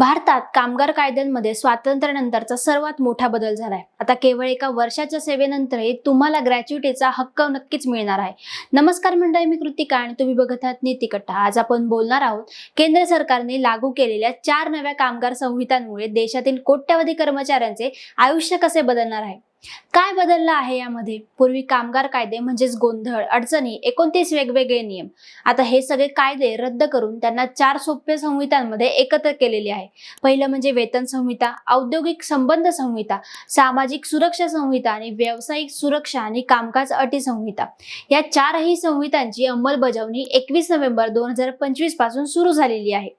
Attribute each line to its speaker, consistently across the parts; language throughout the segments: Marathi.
Speaker 1: भारतात कामगार कायद्यांमध्ये स्वातंत्र्यानंतरचा सर्वात मोठा बदल झालाय. आता केवळ एका वर्षाच्या सेवेनंतरही तुम्हाला ग्रॅच्युटीचा हक्क नक्कीच मिळणार आहे. नमस्कार मंडळी मी कृतिका आणि तुम्ही बघत आहात नीतिकट्टा आज आपण बोलणार आहोत केंद्र सरकारने लागू केलेल्या चार नव्या कामगार संहितांमुळे देशातील कोट्यवधी कर्मचाऱ्यांचे आयुष्य कसे बदलणार आहे? काय बदललं आहे यामध्ये? पूर्वी कामगार कायदे म्हणजेच गोंधळ अडचणी एकोणतीस वेगवेगळे नियम. आता हे सगळे कायदे रद्द करून त्यांना चार सोप्या संहितांमध्ये एकत्र केलेले आहे. पहिलं म्हणजे वेतन संहिता औद्योगिक संबंध संहिता सामाजिक सुरक्षा संहिता आणि व्यावसायिक सुरक्षा आणि कामकाज अटी संहिता. या चारही संहितांची अंमलबजावणी एकवीस नोव्हेंबर दोन हजार पंचवीसपासून सुरू झालेली आहे.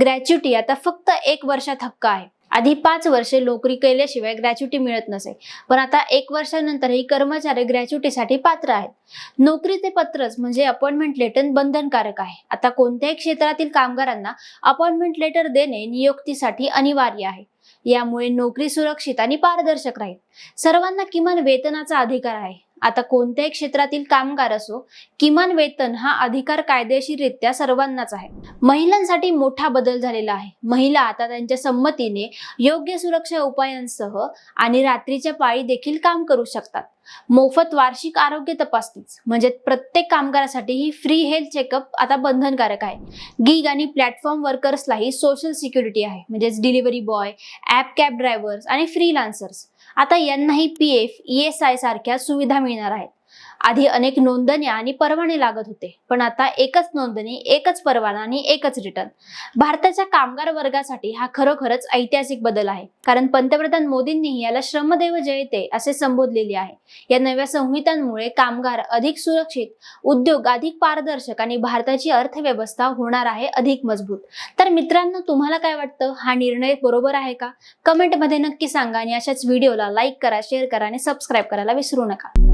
Speaker 1: ग्रॅच्युटी आता फक्त एक वर्षात हक्क आहे. आधी पाच वर्षे नोकरी केल्याशिवाय ग्रॅच्युटी मिळत नसे. पण आता एक वर्षानंतरही कर्मचारी ग्रॅच्युटीसाठी पात्र आहेत. नोकरीचे पत्रच म्हणजे अपॉइंटमेंट लेटर बंधनकारक आहे. आता कोणत्याही क्षेत्रातील कामगारांना अपॉइंटमेंट लेटर देणे नियुक्तीसाठी अनिवार्य आहे. यामुळे नोकरी सुरक्षित आणि पारदर्शक राहील. सर्वांना किमान वेतनाचा अधिकार आहे. आता कोणत्याही क्षेत्रातील कामगार असो किमान वेतन हा अधिकार कायदेशीररित्या सर्वांनाच आहे. महिलांसाठी मोठा बदल झालेला आहे. महिला आता त्यांच्या संमतीने योग्य सुरक्षा उपायांसह आणि रात्रीच्या पाळी देखील काम करू शकतात. मोफत वार्षिक आरोग्य तपासणीच म्हणजे प्रत्येक कामगारासाठी ही फ्री हेल्थ चेकअप आता बंधनकारक आहे. गिग आणि प्लॅटफॉर्म वर्कर्सलाही सोशल सिक्युरिटी आहे. म्हणजेच delivery boy app cab drivers आणि फ्रीलान्सर्स आता यांनाही P F E S I सारख्या सुविधा मिळणार आहेत. आधी अनेक नोंदण्या आणि परवाने लागत होते. पण आता एकच नोंदणी एकच परवाना आणि एकच रिटर्न भारताच्या कामगार वर्गासाठी हा खरोखरच ऐतिहासिक बदल आहे. कारण पंतप्रधान मोदींनी याला श्रमदेव जयते असे संबोधलेले आहे. या नव्या संहितांमुळे कामगार अधिक सुरक्षित उद्योग अधिक पारदर्शक आणि भारताची अर्थव्यवस्था होणार आहे अधिक मजबूत. तर मित्रांनो तुम्हाला काय वाटतं? हा निर्णय बरोबर आहे का? कमेंटमध्ये नक्की सांगा आणि अशाच व्हिडिओला लाईक करा शेअर करा आणि सबस्क्राईब करायला विसरू नका.